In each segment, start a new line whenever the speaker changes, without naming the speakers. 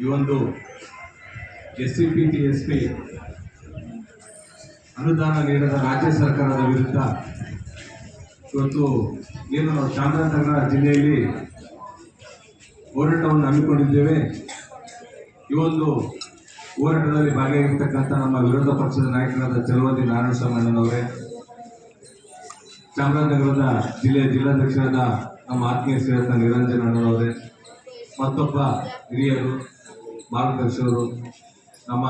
ಈ ಒಂದು S C P T S P ಅನುದಾನ ನೀಡದ ರಾಜ್ಯ ಸರ್ಕಾರದ ವಿರುದ್ಧ ಇವತ್ತು ಏನು ನಾವು ಚಾಮರಾಜನಗರ ಜಿಲ್ಲೆಯಲ್ಲಿ ಹೋರಾಟವನ್ನು ಹಮ್ಮಿಕೊಂಡಿದ್ದೇವೆ. ಈ ಒಂದು ಹೋರಾಟದಲ್ಲಿ ಭಾಗಿಯಾಗಿರ್ತಕ್ಕಂಥ ನಮ್ಮ ವಿರೋಧ ಪಕ್ಷದ ನಾಯಕರಾದ ಚಲುವತಿ ನಾರಾಯಣ ಸ್ವಾಮಣ್ಣನವರೇ ಚಾಮರಾಜನಗರದ ಜಿಲ್ಲೆಯ ಜಿಲ್ಲಾಧ್ಯಕ್ಷರಾದ ನಮ್ಮ ಆತ್ಮೀಯ ಶ್ರೀರತ್ನ ನಿರಂಜನ ಅಣ್ಣನವರೇ, ಮತ್ತೊಬ್ಬ ಹಿರಿಯರು ಮಾರ್ಗದರ್ಶಕರು ನಮ್ಮ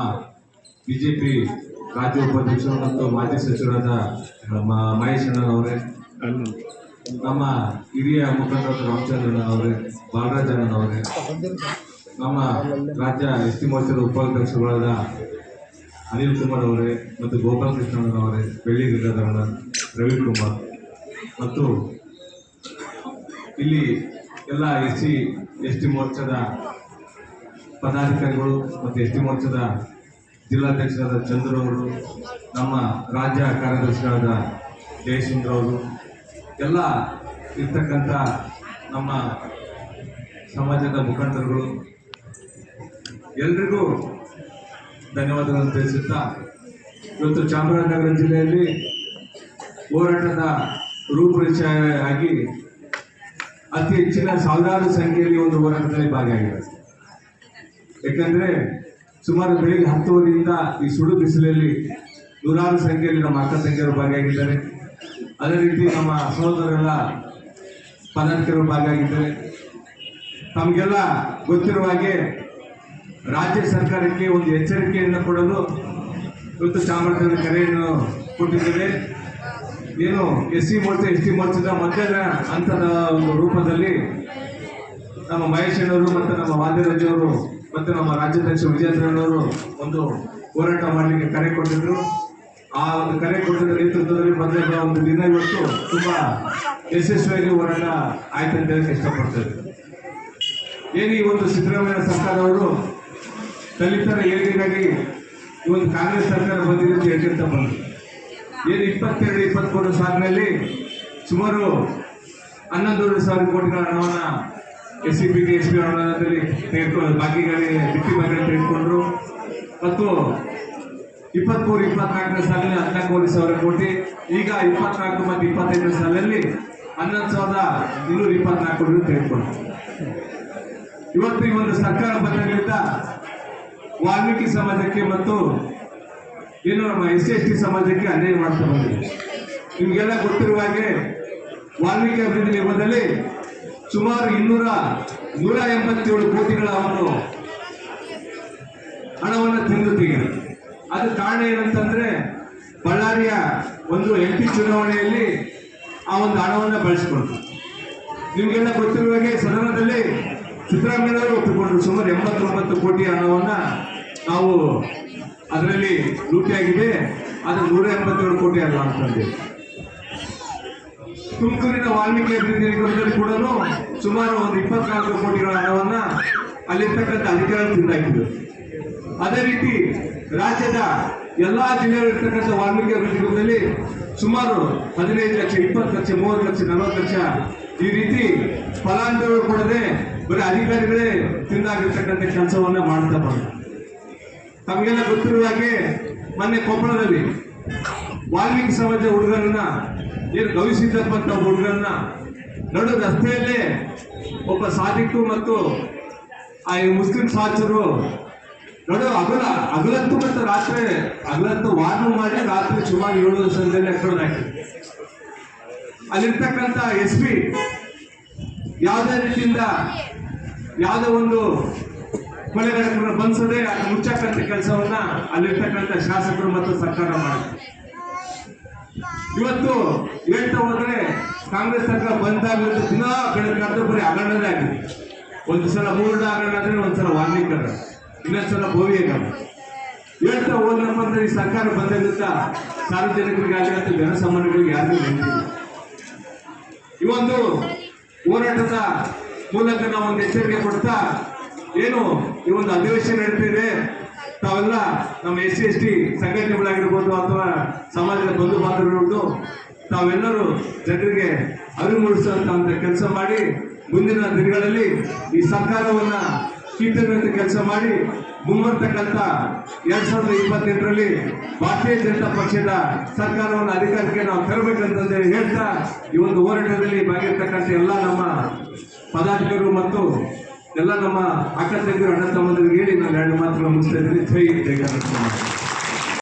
ಬಿ ಜೆ ಪಿ ರಾಜ್ಯ ಉಪಾಧ್ಯಕ್ಷರು ಮತ್ತು ಮಾಜಿ ಸಚಿವರಾದ ಮಹೇಶ್ ಅಣ್ಣನವರೇ ನಮ್ಮ ಹಿರಿಯ ಮುಖಂಡರಾದ ರಾಮಚಂದ್ರಣ್ಣನವರೇ ಬಾಲರಾಜ್ ಅಣ್ಣನವರೇ ನಮ್ಮ ರಾಜ್ಯ ಎಸ್ ಟಿ ಮೋರ್ಚಾದ ಉಪಾಧ್ಯಕ್ಷಗಳಾದ ಅನಿಲ್ ಕುಮಾರ್ ಅವರೇ ಮತ್ತು ಗೋಪಾಲಕೃಷ್ಣಣ್ಣನವರೇ ಬೆಳ್ಳಿ ಗಂಗಾಧರಣ್ಣ ರವಿಕುಮಾರ್ ಮತ್ತು ಇಲ್ಲಿ ಎಲ್ಲ ಎಸ್ ಸಿ, ಎಸ್ ಟಿ ಮೋರ್ಚಾದ ಪದಾಧಿಕಾರಿಗಳು ಮತ್ತು ಎಸ್ ಟಿ ಮೋರ್ಚಾದ ಜಿಲ್ಲಾಧ್ಯಕ್ಷರಾದ ಚಂದ್ರ ಅವರು, ನಮ್ಮ ರಾಜ್ಯ ಕಾರ್ಯದರ್ಶಿಗಳಾದ ಜಯಸುಂದ್ರ ಅವರು, ಎಲ್ಲ ಇರ್ತಕ್ಕಂಥ ನಮ್ಮ ಸಮಾಜದ ಮುಖಂಡರುಗಳು, ಎಲ್ರಿಗೂ ಧನ್ಯವಾದಗಳನ್ನು ತಿಳಿಸುತ್ತಾ ಇವತ್ತು ಚಾಮರಾಜನಗರ ಜಿಲ್ಲೆಯಲ್ಲಿ ಹೋರಾಟದ ರೂಪುರೇಷೆ ಆಗಿ ಅತಿ ಹೆಚ್ಚಿನ ಸಾವಿರಾರು ಸಂಖ್ಯೆಯಲ್ಲಿ ಒಂದು ಹೋರಾಟದಲ್ಲಿ ಭಾಗಿಯಾಗಿದೆ ಯಾಕಂದ್ರೆ ಸುಮಾರು ಬೆಳಿಗ್ಗೆ ಹತ್ತುವರೆಯಿಂದ ಈ ಸುಡು ಬಿಸಿಲಲ್ಲಿ ನೂರಾರು ಸಂಖ್ಯೆಯಲ್ಲಿ ನಮ್ಮ ಅಕ್ಕ ತಂಗಿಯರು ಭಾಗಿಯಾಗಿದ್ದಾರೆ. ಅದೇ ರೀತಿ ನಮ್ಮ ಸಹೋದರರೆಲ್ಲ ಭಾಗ ಭಾಗಿಯಾಗಿದ್ದಾರೆ. ತಮಗೆಲ್ಲ ಗೊತ್ತಿರುವ ಹಾಗೆ ರಾಜ್ಯ ಸರ್ಕಾರಕ್ಕೆ ಒಂದು ಎಚ್ಚರಿಕೆಯನ್ನು ಕೊಡಲು ಇವತ್ತು ಚಾಮರಾಜನ ಕರೆಯನ್ನು ಕೊಟ್ಟಿದ್ದೇವೆ. ಏನು S C Morcha, S T ಮೋರ್ಚಾದ ಮಧ್ಯದ ಹಂತದ ಒಂದು ರೂಪದಲ್ಲಿ ನಮ್ಮ ಮಹೇಶ್ ಅಣ್ಣವರು ಮತ್ತು ನಮ್ಮ ವಾದ್ಯರಾಜ್ ಅವರು ಮತ್ತು ನಮ್ಮ ರಾಜ್ಯಾಧ್ಯಕ್ಷ ವಿಜಯೇಂದ್ರನವರು ಒಂದು ಹೋರಾಟ ಮಾಡಲಿಕ್ಕೆ ಕರೆ ಕೊಟ್ಟಿದ್ರು. ಆ ಒಂದು ಕರೆ ಕೊಟ್ಟಿದ್ದ ನೇತೃತ್ವದಲ್ಲಿ ಬಂದ ಒಂದು ದಿನ ಇವತ್ತು ತುಂಬ ಯಶಸ್ವಿಯಾಗಿ ಹೋರಾಟ ಆಯ್ತು ಅಂತ ಹೇಳಕ್ಕೆ ಇಷ್ಟಪಡ್ತೇವೆ ಏನು ಈ ಒಂದು ಸಿದ್ದರಾಮಯ್ಯ ಸರ್ಕಾರವರು ದಲಿತರ ಏಳಿಗೆಗಾಗಿ ಈ ಒಂದು ಕಾಂಗ್ರೆಸ್ ಸರ್ಕಾರ ಬಂದಿದೆ ಅಂತ ಹೇಳ್ಕೊಂತ ಬಂದರು. ಏನು ಇಪ್ಪತ್ತೆರಡು, ಇಪ್ಪತ್ತ್ಮೂರು ಸಾಲಿನಲ್ಲಿ ಸುಮಾರು ಹನ್ನೊಂದೂವರೆ ಸಾವಿರ ಕೋಟಿಗಳ ಹಣವನ್ನ S C P T S P ಅನುದಾನದಲ್ಲಿ ತೆಗೆದುಕೊಂಡು ಬಾಕಿಗಳಿಗೆ ಬಿಟ್ಟಿ ಬಾಗಿಲು ತೆಗೆದುಕೊಂಡ್ರು. ಮತ್ತು ಇಪ್ಪತ್ಮೂರು, ಇಪ್ಪತ್ನಾಲ್ಕನೇ ಸಾಲಿನಲ್ಲಿ ಹದಿನಾಲ್ಕೂವರೆ ಸಾವಿರ ಕೋಟಿ. ಈಗ ಇಪ್ಪತ್ನಾಲ್ಕು ಮತ್ತು ಇಪ್ಪತ್ತೈದನೇ ಸಾಲಲ್ಲಿ ಹನ್ನೊಂದು ಸಾವಿರದ ಇನ್ನೂರ ಇಪ್ಪತ್ನಾಲ್ಕು ಕೋಟಿ ತೆಗೆದುಕೊಂಡ್ರು. ಇವತ್ತು ಈ ಒಂದು ಸರ್ಕಾರ ಬಂದಾಗಲಿಂದ ವಾಲ್ಮೀಕಿ ಸಮಾಜಕ್ಕೆ ಮತ್ತು ಏನು ನಮ್ಮ ಎಸ್ ಎಸ್ ಟಿ ಸಮಾಜಕ್ಕೆ ಅನ್ಯಾಯ ಮಾಡ್ತಾ ಬಂದಿದೆ. ನಿಮಗೆಲ್ಲ ಗೊತ್ತಿರುವ ಹಾಗೆ ವಾಲ್ಮೀಕಿ ಅಭಿವೃದ್ಧಿ ನಿಗಮದಲ್ಲಿ ಸುಮಾರು ಇನ್ನೂರ ನೂರ ಎಂಬತ್ತೇಳು ಕೋಟಿಗಳ ಒಂದು ಹಣವನ್ನು ತಿಂದು ಅದು ಕಾರಣ ಏನಂತಂದ್ರೆ, ಬಳ್ಳಾರಿಯ ಒಂದು ಎಂ ಪಿ ಚುನಾವಣೆಯಲ್ಲಿ ಆ ಒಂದು ಹಣವನ್ನು ಬಳಸಿಕೊಂಡ್ರು. ನಿಮಗೆಲ್ಲ ಗೊತ್ತಿರುವ ಹಾಗೆ ಸದನದಲ್ಲಿ ಸಿದ್ದರಾಮಯ್ಯವರು ಒಪ್ಪಿಕೊಂಡ್ರು. ಸುಮಾರು ಎಂಬತ್ತೊಂಬತ್ತು ಕೋಟಿ ಹಣವನ್ನು ನಾವು ಅದರಲ್ಲಿ ಲೂಟಿಯಾಗಿದೆ. ಅದು ನೂರ ಎಂಬತ್ತೇಳು ಕೋಟಿ ಅಲ್ಲ ಅಂತಂದೆ. ತುಮಕೂರಿನ ವಾಲ್ಮೀಕಿ ಅಭಿವೃದ್ಧಿ ನಿಗಮದಲ್ಲಿ ಕೂಡ ಸುಮಾರು ಒಂದು ಇಪ್ಪತ್ನಾಲ್ಕು ಕೋಟಿಗಳ ಹಣವನ್ನ ಅಲ್ಲಿರ್ತಕ್ಕಂಥ ಅಧಿಕಾರಿಗಳು ತಿಂದಾಕಿದ್ರು. ಅದೇ ರೀತಿ ರಾಜ್ಯದ ಎಲ್ಲಾ ಜಿಲ್ಲೆಗಳಿರ್ತಕ್ಕಂಥ ವಾಲ್ಮೀಕಿ ಅಭಿವೃದ್ಧಿ ನಿಗಮದಲ್ಲಿ ಸುಮಾರು ಹದಿನೈದು ಲಕ್ಷ, ಇಪ್ಪತ್ತು ಲಕ್ಷ, ಮೂವತ್ತು ಲಕ್ಷ, ನಲವತ್ತು ಲಕ್ಷ ಈ ರೀತಿ ಫಲಾನುಭವಿಗಳು ಕೊಡದೆ ಬರೀ ಅಧಿಕಾರಿಗಳೇ ತಿಂದಾಗಿರ್ತಕ್ಕಂಥ ಕೆಲಸವನ್ನ ಮಾಡ್ತಾ ಬಂದ್ರು. ತಮಗೆಲ್ಲ ಗೊತ್ತಿರುವ ಹಾಗೆ ಮೊನ್ನೆ ಕೊಪ್ಪಳದಲ್ಲಿ ವಾಲ್ಮೀಕಿ ಸಮಾಜ ಹುಡುಗರನ್ನ ಏನು ಗವಿಸಿದ್ದಪ್ಪ ಅಂತ ಹುಡುಗರನ್ನ ನಡು ರಸ್ತೆಯಲ್ಲೇ ಒಬ್ಬ ಸಾಧಿಕರು ಮತ್ತು ಆ ಮುಸ್ಲಿಂ ಸಹಚರು ನೋಡು, ಅಗಲ, ಅಗಲತ್ತು ಮತ್ತು ರಾತ್ರಿ, ಅಗಲತ್ತು ವಾರ್ನು ಮಾಡಿ ರಾತ್ರಿ ಸುಮಾರು ಏಳು ಸಂಜೆಯಲ್ಲಿ ಹಾಕಿದ್ರು ಅಲ್ಲಿರ್ತಕ್ಕಂಥ ಎಸ್ ಪಿ, ಯಾವುದೇ ರೀತಿಯಿಂದ ಯಾವುದೋ ಒಂದು ಕೊಲೆಗಾರರನ್ನ ಬಂಧಿಸದೆ ಮುಚ್ಚಾಕಂತ ಕೆಲಸವನ್ನ ಅಲ್ಲಿರ್ತಕ್ಕಂಥ ಶಾಸಕರು ಮತ್ತು ಸರ್ಕಾರ ಮಾಡಿದ್ರು ಇವತ್ತು ಹೇಳ್ತಾ ಹೋದ್ರೆ ಕಾಂಗ್ರೆಸ್ ಸರ್ಕಾರ ಬಂದಾಗ ದಿನ ಬೆಳಗಾದ್ರೆ ಬರೀ ಹಗರಣದೇ ಆಗಿದೆ. ಒಂದು ಸಲ ಮೂರ್ಣ ಹಗರಣ ಆದ್ರೆ ಒಂದ್ಸಲ ವಾಲ್ಮೀಕರ ಇನ್ನೊಂದ್ಸಲ ಭೋವಿಯಗರ ಹೇಳ್ತಾ ಹೋದ್ರಪ್ಪ ಅಂದ್ರೆ ಈ ಸರ್ಕಾರ ಬಂದಿದ್ದ ಸಾರ್ವಜನಿಕರಿಗಾಗಲಿ ಮತ್ತು ಜನಸಾಮಾನ್ಯರಿಗೆ ಯಾರಿಗೂ ನೆನಪಿಲ್ಲ. ಈ ಒಂದು ಹೋರಾಟದ ಮೂಲಕ ನಾವು ಒಂದು ಎಚ್ಚರಿಕೆ ಕೊಡ್ತಾ ಏನು ಈ ಒಂದು ಅಧಿವೇಶನ ನಡೀತಿದೆ ತಾವೆಲ್ಲ ನಮ್ಮ ಎಸ್ ಸಿ, ಎಸ್ ಟಿ ಸಂಘಟನೆಗಳಾಗಿರ್ಬೋದು ಅಥವಾ ಸಮಾಜದ ಬಂಧು ಬಾಂಧವರಿರ್ಬೋದು ತಾವೆಲ್ಲರೂ ಜನರಿಗೆ ಅರಿವು ಮೂಡಿಸುವಂತ ಕೆಲಸ ಮಾಡಿ ಮುಂದಿನ ದಿನಗಳಲ್ಲಿ ಈ ಸರ್ಕಾರವನ್ನ ಕೀರ್ತನಂತ ಕೆಲಸ ಮಾಡಿ ಮುಂಬರ್ತಕ್ಕಂಥ ಎರಡ್ ಸಾವಿರದ ಇಪ್ಪತ್ತೆಂಟರಲ್ಲಿ ಭಾರತೀಯ ಜನತಾ ಪಕ್ಷದ ಸರ್ಕಾರವನ್ನು ಅಧಿಕಾರಕ್ಕೆ ನಾವು ತರಬೇಕಂತಂದೇಳಿ ಹೇಳ್ತಾ ಈ ಒಂದು ಹೋರಾಟದಲ್ಲಿ ಭಾಗಿರ್ತಕ್ಕಂಥ ಎಲ್ಲ ನಮ್ಮ ಪದಾಧಿಕಾರಿಗಳು ಮತ್ತು ಎಲ್ಲ ನಮ್ಮ ಅಕ್ಕ ತಂಗಿರು ಅಣ್ಣ ತಮ್ಮಂದ್ರಿಗೆ ಹೇಳಿ, ನಾನು ಎರಡು ಮಾತುಗಳು ಮುಗಿಸ್ತಾ ಇದ್ದೀನಿ ಜೈ ಜಯ ಕರ್ನಾಟಕ